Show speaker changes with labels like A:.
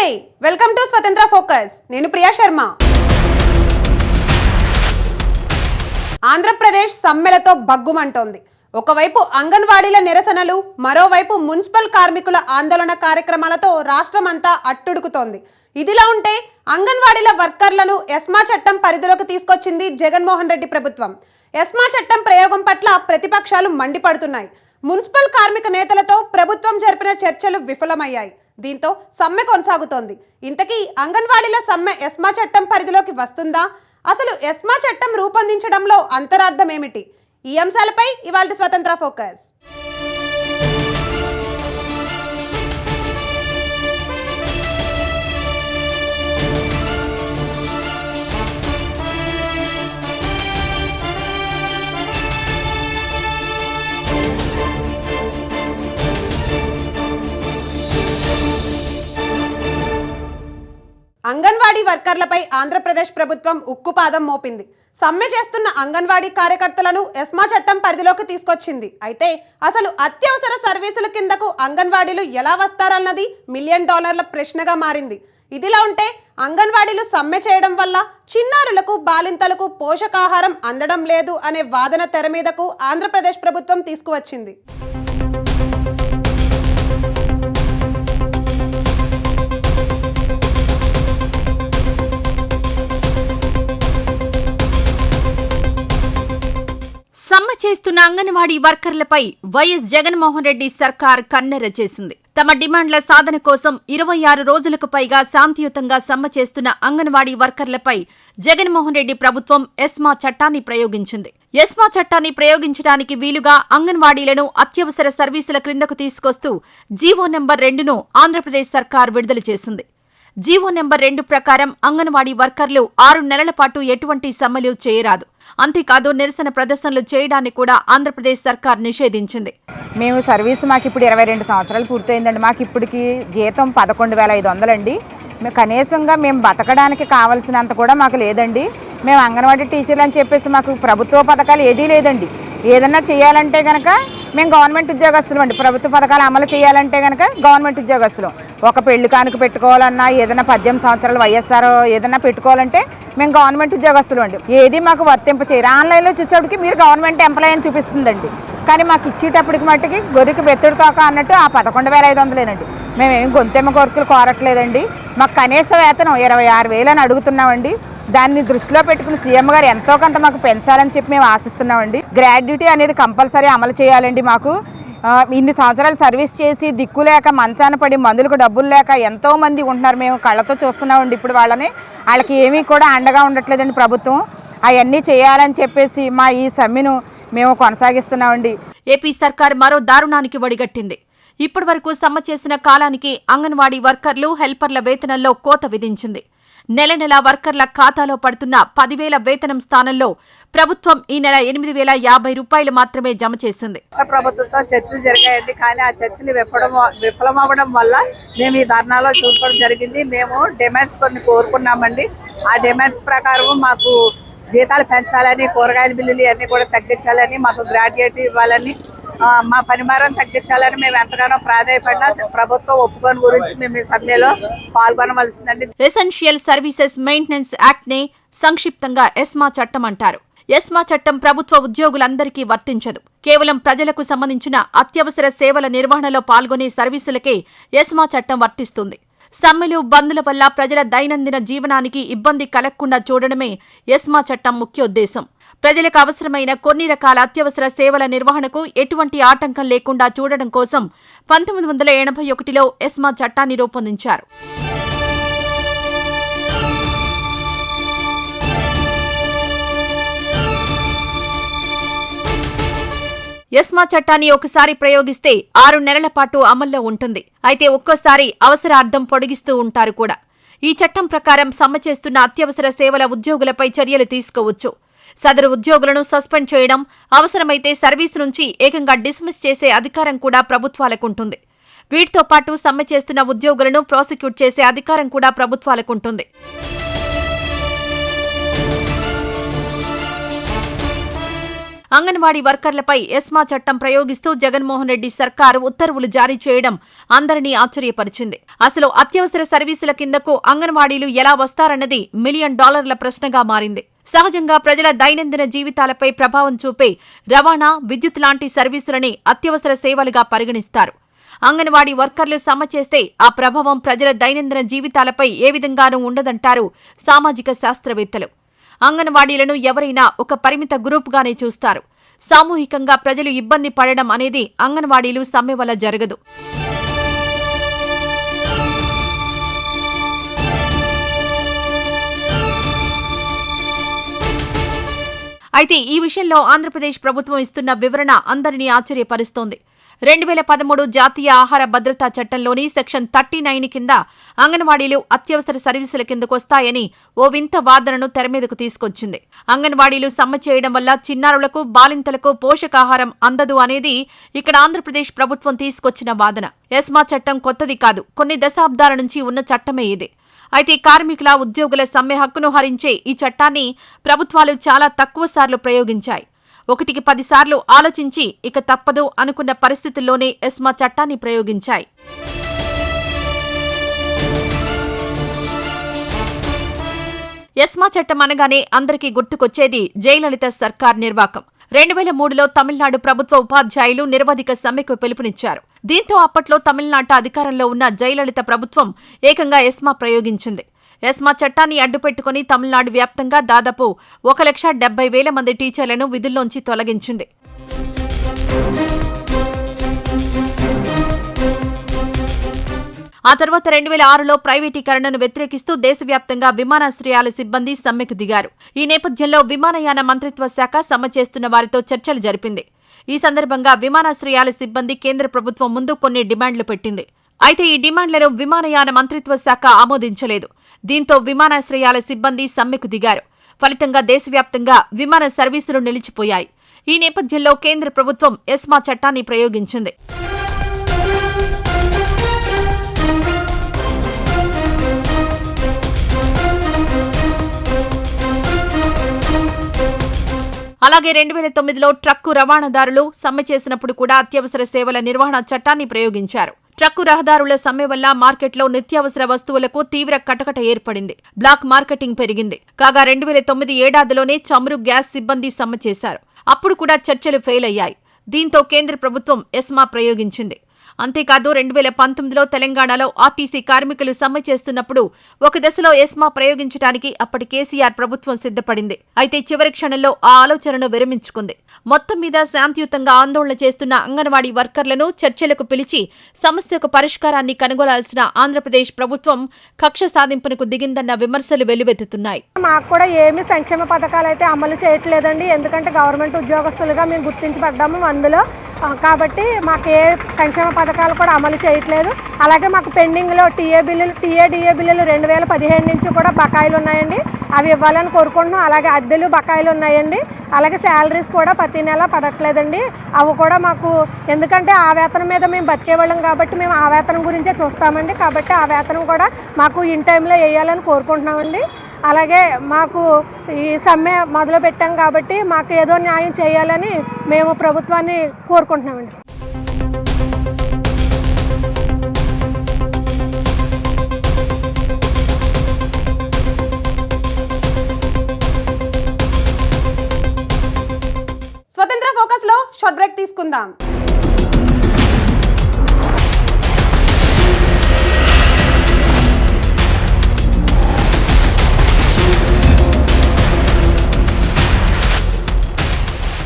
A: నమస్తే welcome to స్వతంత్ర focus. నేను ప్రియా శర్మ. ఆంధ్రప్రదేశ్ సమ్మెలతో బగ్గుమంటోంది ఒకవైపు అంగన్వాడీల నిరసనలు మరోవైపు మున్సిపల్ కార్మికుల ఆందోళన కార్యక్రమాలతో రాష్ట్రమంతా అట్టుడుకుతోంది. ఇదిలా ఉంటే అంగన్వాడీల వర్కర్లను ఎస్మా చట్టం పరిధిలోకి తీసుకొచ్చింది జగన్మోహన్ రెడ్డి ప్రభుత్వం. ఎస్మా చట్టం ప్రయోగం పట్ల ప్రతిపక్షాలు మండిపడుతున్నాయి. మున్సిపల్ కార్మిక నేతలతో ప్రభుత్వం జరిపిన చర్చలు విఫలమయ్యాయి. దీంతో సమ్మె కొనసాగుతోంది. ఇంతకీ అంగన్వాడీల సమ్మె ఎస్మా చట్టం పరిధిలోకి వస్తుందా? అసలు ఎస్మా చట్టం రూపొందించడంలో అంతరార్థం ఏమిటి? ఈ అంశాలపై ఇవాళ స్వతంత్ర ఫోకస్. వర్కర్లపై ఆంధ్రప్రదేశ్ ప్రభుత్వం ఉక్కుపాదం మోపింది. సమ్మె చేస్తున్న అంగన్వాడీ కార్యకర్తలను ఎస్మా చట్టం పరిధిలోకి తీసుకొచ్చింది. అయితే అసలు అత్యవసర సర్వీసుల కిందకు అంగన్వాడీలు ఎలా వస్తారన్నది మిలియన్ డాలర్ల ప్రశ్నగా మారింది. ఇదిలా ఉంటే అంగన్వాడీలు సమ్మె చేయడం వల్ల చిన్నారులకు బాలింతలకు పోషకాహారం అందడం లేదు అనే వాదన తెర మీదకు ఆంధ్రప్రదేశ్ ప్రభుత్వం తీసుకువచ్చింది.
B: చేస్తున్న అంగన్వాడీ వర్కర్లపై వైఎస్ జగన్మోహన్ రెడ్డి సర్కార్ కన్నెర చేసింది. తమ డిమాండ్ల సాధన కోసం ఇరవై ఆరు రోజులకు పైగా శాంతియుతంగా సమ్మె చేస్తున్న అంగన్వాడీ వర్కర్లపై జగన్మోహన్ రెడ్డి ప్రభుత్వం ఎస్మా చట్టాన్ని ప్రయోగించింది. ఎస్మా చట్టాన్ని ప్రయోగించడానికి వీలుగా అంగన్వాడీలను అత్యవసర సర్వీసుల క్రిందకు తీసుకొస్తూ జీవో నెంబర్ రెండును ఆంధ్రప్రదేశ్ సర్కార్ విడుదల చేసింది. జీవో నెంబర్ రెండు ప్రకారం అంగన్వాడీ వర్కర్లు ఆరు నెలల పాటు ఎటువంటి సమ్మెలు చేయరాదు. అంతేకాదు నిరసన ప్రదర్శనలు చేయడాన్ని కూడా ఆంధ్రప్రదేశ్ సర్కార్ నిషేధించింది.
C: మేము సర్వీస్ మాకు ఇప్పుడు ఇరవై రెండు సంవత్సరాలు పూర్తయిందండి. మాకు ఇప్పటికి జీతం పదకొండు వేల ఐదు వందలండి. మేము కనీసంగా మేము బతకడానికి కావాల్సినంత కూడా మాకు లేదండి. మేము అంగన్వాడీ టీచర్లు అని చెప్పేసి మాకు ప్రభుత్వ పథకాలు ఏదీ లేదండి. ఏదన్నా చేయాలంటే కనుక మేము గవర్నమెంట్ ఉద్యోగస్తులు అండి. ప్రభుత్వ పథకాలు అమలు చేయాలంటే కనుక గవర్నమెంట్ ఉద్యోగస్తులు. ఒక పెళ్ళి కానుక పెట్టుకోవాలన్నా ఏదైనా పద్దెనిమిది సంవత్సరాలు వైఎస్ఆర్ ఏదైనా పెట్టుకోవాలంటే మేము గవర్నమెంట్ ఉద్యోగస్తులు అండి. ఏది మాకు వర్తింప చేయరు. ఆన్లైన్లో చూసేటప్పటికి మీరు గవర్నమెంట్ ఎంప్లాయ్ అని చూపిస్తుందండి. కానీ మాకు ఇచ్చేటప్పటికి మట్టుకి గొరికి బెత్తుడు తోక అన్నట్టు ఆ పదకొండు వేల ఐదు వందలేనండి. మేమేం గొంతెమ్మ కోరికలు కోరట్లేదండి. మాకు కనీస వేతనం ఇరవై ఆరు వేలు అని అడుగుతున్నామండి. దాన్ని దృష్టిలో పెట్టుకుని సీఎం గారు ఎంతో కొంత మాకు పెంచాలని చెప్పి మేము ఆశిస్తున్నామండి. గ్రాడ్యుటీ అనేది కంపల్సరీ అమలు చేయాలండి మాకు. ఇన్ని సంవత్సరాలు సర్వీస్ చేసి దిక్కు లేక మంచాన పడి మందులకు డబ్బులు లేక ఎంతో మంది ఉంటున్నారు. మేము కళ్ళతో చూస్తున్నామండి ఇప్పుడు వాళ్ళని. వాళ్ళకి ఏమీ కూడా అండగా ఉండట్లేదండి ప్రభుత్వం. అవన్నీ చేయాలని చెప్పేసి మా ఈ సమ్మెను మేము కొనసాగిస్తున్నామండి.
B: ఏపీ సర్కార్ మరో దారుణానికి వడిగట్టింది. ఇప్పటివరకు సమ్మె చేసిన కాలానికి అంగన్వాడీ వర్కర్లు హెల్పర్ల వేతనంలో కోత విధించింది. నెల నెల వర్కర్ల ఖాతాలో పడుతున్న పదివేల వేతనం స్థానంలో ప్రభుత్వం ఈ నెల ఎనిమిది వేల యాభై రూపాయలు మాత్రమే జమ చేసింది.
D: ప్రభుత్వంతో చర్చలు జరిగాయండి. కానీ ఆ చర్చలు విఫలం విఫలమవ్వడం వల్ల మేము ఈ ధర్నాలో చూసుకోవడం జరిగింది. మేము డిమాండ్స్ కొన్ని కోరుకున్నామండి. ఆ డిమాండ్స్ ప్రకారం మాకు జీతాలు పెంచాలని కూరగాయల బిల్లులు అన్నీ కూడా తగ్గించాలని మాకు గ్రాడ్యుయేట్ ఇవ్వాలని మా పనిమారం తగ్గించాలని మేము ఎంతగానో ప్రాధాయపడినా ప్రభుత్వం ఒప్పుకొని గురించి మేము ఈ సమ్మెలో పాల్గొనవలసిందండి.
B: ఎసెన్షియల్ సర్వీసెస్ మెయింటెనెన్స్ యాక్ట్ని సంక్షిప్తంగా ఎస్మా చట్టం అంటారు. ఎస్మా చట్టం ప్రభుత్వ ఉద్యోగులందరికీ వర్తించదు. కేవలం ప్రజలకు సంబంధించిన అత్యవసర సేవల నిర్వహణలో పాల్గొనే సర్వీసులకే ఎస్మా చట్టం వర్తిస్తుంది. సమ్మెలు బంద్ల వల్ల ప్రజల దైనందిన జీవనానికి ఇబ్బంది కలగకుండా చూడడమే ఎస్మా చట్టం ముఖ్యోద్దేశం ప్రజలకు అవసరమైన కొన్ని రకాల అత్యవసర సేవల నిర్వహణకు ఎటువంటి ఆటంకం లేకుండా చూడడం కోసం పంతొమ్మిది వందల ఎనభై ఒకటిలో ఎస్మా చట్టాన్ని రూపొందించారు. ఎస్మా చట్టాన్ని ఒకసారి ప్రయోగిస్తే ఆరు నెలల పాటు అమల్లో ఉంటుంది. అయితే ఒక్కోసారి అవసరార్థం పొడిగిస్తూ ఉంటారు కూడా. ఈ చట్టం ప్రకారం సమ్మె చేస్తున్న అత్యవసర సేవల ఉద్యోగులపై చర్యలు తీసుకోవచ్చు. సదరు ఉద్యోగులను సస్పెండ్ చేయడం అవసరమైతే సర్వీసు నుంచి ఏకంగా డిస్మిస్ చేసే అధికారం కూడా ప్రభుత్వాలకుంటుంది. వీటితో పాటు సమ్మె చేస్తున్న ఉద్యోగులను ప్రాసిక్యూట్ చేసే అధికారం కూడా ప్రభుత్వాలకుంటుంది. అంగన్వాడీ వర్కర్లపై ఎస్మా చట్టం ప్రయోగిస్తూ జగన్మోహన్ రెడ్డి సర్కారు ఉత్తర్వులు జారీ చేయడం అందరినీ ఆశ్చర్యపరిచింది. అసలు అత్యవసర సర్వీసుల కిందకు అంగన్వాడీలు ఎలా వస్తారన్నది మిలియన్ డాలర్ల ప్రశ్నగా మారింది. సహజంగా ప్రజల దైనందిన జీవితాలపై ప్రభావం చూపే రవాణా విద్యుత్ లాంటి సర్వీసులని అత్యవసర సేవలుగా పరిగణిస్తారు. అంగన్వాడీ వర్కర్లు సమ్మె చేస్తే ఆ ప్రభావం ప్రజల దైనందిన జీవితాలపై ఏ విధంగానూ ఉండదంటారు సామాజిక శాస్త్రవేత్తలు. అంగన్వాడీలను ఎవరైనా ఒక పరిమిత గ్రూప్గానే చూస్తారు. సామూహికంగా ప్రజలు ఇబ్బంది పడడం అనేది అంగన్వాడీలు సమ్మె వల్ల జరగదు. అయితే ఈ విషయంలో ఆంధ్రప్రదేశ్ ప్రభుత్వం ఇస్తున్న వివరణ అందరినీ ఆశ్చర్యపరుస్తోంది. రెండు వేల పదమూడు జాతీయ ఆహార భద్రతా చట్టంలోని సెక్షన్ థర్టీ నైన్ కింద అంగన్వాడీలు అత్యవసర సర్వీసుల కిందకొస్తాయని ఓ వింత వాదనను తెరమీదకు తీసుకొచ్చింది. అంగన్వాడీలు సమ్మె చేయడం వల్ల చిన్నారులకు బాలింతలకు పోషకాహారం అందదు అనేది ఇక్కడ ఆంధ్రప్రదేశ్ ప్రభుత్వం తీసుకొచ్చిన వాదన. ఎస్మా చట్టం కొత్తది కాదు కొన్ని దశాబ్దాల నుంచి ఉన్న చట్టమే ఇది. అయితే కార్మికుల ఉద్యోగుల సమ్మె హక్కును హరించే ఈ చట్టాన్ని ప్రభుత్వాలు చాలా తక్కువ సార్లు ప్రయోగించాయి. ఒకటికి పదిసార్లు ఆలోచించి ఇక తప్పదు అనుకున్న పరిస్థితుల్లోనే ఎస్మా చట్టాన్ని ప్రయోగించాయి. ఎస్మా చట్టం అనగానే అందరికీ గుర్తుకొచ్చేది జయలలిత సర్కార్ నిర్వాకం. రెండు వేల మూడులో తమిళనాడు ప్రభుత్వ ఉపాధ్యాయులు నిరవధిక సమ్మెకు పిలుపునిచ్చారు. దీంతో అప్పట్లో తమిళనాట అధికారంలో ఉన్న జయలలిత ప్రభుత్వం ఏకంగా ఎస్మా ప్రయోగించింది. ఎస్మా చట్టాన్ని అడ్డుపెట్టుకుని తమిళనాడు వ్యాప్తంగా దాదాపు ఒక లక్ష డెబ్బై వేల మంది టీచర్లను విధుల్లోంచి తొలగించింది. ఆ తర్వాత రెండు వేల ఆరులో ప్రైవేటీకరణను వ్యతిరేకిస్తూ దేశవ్యాప్తంగా విమానాశ్రయాల సిబ్బంది సమ్మెకు దిగారు. ఈ నేపథ్యంలో విమానయాన మంత్రిత్వ శాఖ సమ్మె చేస్తున్న వారితో చర్చలు జరిపింది. ఈ సందర్భంగా విమానాశ్రయాల సిబ్బంది కేంద్ర ప్రభుత్వం ముందు కొన్ని డిమాండ్లు పెట్టింది. అయితే ఈ డిమాండ్లను విమానయాన మంత్రిత్వ శాఖ ఆమోదించలేదు. దీంతో విమానాశ్రయాల సిబ్బంది సమ్మెకు దిగారు. ఫలితంగా దేశవ్యాప్తంగా విమాన సర్వీసులు నిలిచిపోయాయి. ఈ నేపథ్యంలో కేంద్ర ప్రభుత్వం ఎస్మా చట్టాన్ని ప్రయోగించింది. అలాగే రెండు వేల తొమ్మిదిలో ట్రక్కు రవాణాదారులు సమ్మె చేసినప్పుడు కూడా అత్యవసర సేవల నిర్వహణ చట్టాన్ని ప్రయోగించారు. ట్రక్కు రహదారుల సమ్మె వల్ల మార్కెట్లో నిత్యావసర వస్తువులకు తీవ్ర కటకట ఏర్పడింది. బ్లాక్ మార్కెటింగ్ పెరిగింది. కాగా రెండు వేల తొమ్మిది ఏడాదిలోనే చమురు గ్యాస్ సిబ్బంది సమ్మె చేశారు. అప్పుడు కూడా చర్చలు ఫెయిల్ అయ్యాయి దీంతో కేంద్ర ప్రభుత్వం ఎస్మా ప్రయోగించింది. అంతేకాదు రెండు వేల పంతొమ్మిదిలో తెలంగాణలో ఆర్టీసీ కార్మికులు సమ్మె చేస్తున్నప్పుడు ఒక దశలో ఎస్మా ప్రయోగించడానికి అప్పటి కేసీఆర్ ప్రభుత్వం సిద్ధపడింది. అయితే చివరి క్షణంలో ఆ ఆలోచనను విరమించుకుంది. మొత్తం మీద శాంతియుతంగా ఆందోళన చేస్తున్న అంగన్వాడీ వర్కర్లను చర్చలకు పిలిచి సమస్యకు పరిష్కారాన్ని కనుగొనాల్సిన ఆంధ్రప్రదేశ్ ప్రభుత్వం కక్ష సాధింపునకు దిగిందన్న విమర్శలు వెల్లువెత్తుతున్నాయి.
E: మాకు కూడా ఏమి సంక్షేమ పథకాలు అయితే అమలు చేయట్లేదండి. ఎందుకంటే గవర్నమెంట్ ఉద్యోగస్తులుగా మేము గుర్తించబడ్డాము. అందులో కాబట్టి మాకు ఏ సంక్షేమ పథకాలు కూడా అమలు చేయట్లేదు. అలాగే మాకు పెండింగ్లో టీఏ బిల్లులు టీఏ డిఏ బిల్లులు రెండు వేల పదిహేను నుంచి కూడా బకాయిలు ఉన్నాయండి. అవి ఇవ్వాలని కోరుకుంటున్నాం. అలాగే అద్దెలు బకాయిలు ఉన్నాయండి. అలాగే శాలరీస్ కూడా ప్రతి నెల పడట్లేదండి. అవి కూడా మాకు ఎందుకంటే ఆ వేతనం మీద మేము బతికేవాళ్ళం కాబట్టి మేము ఆ వేతనం గురించే చూస్తామండి. కాబట్టి ఆ వేతనం కూడా మాకు ఇన్ టైంలో వేయాలని కోరుకుంటున్నామండి. అలాగే మాకు ఈ సమ్మె మొదలు పెట్టాం కాబట్టి మాకు ఏదో న్యాయం చేయాలని మేము ప్రభుత్వాన్ని కోరుకుంటున్నామండి.
A: స్వతంత్ర ఫోకస్లో షార్ట్ బ్రేక్ తీసుకుందాం.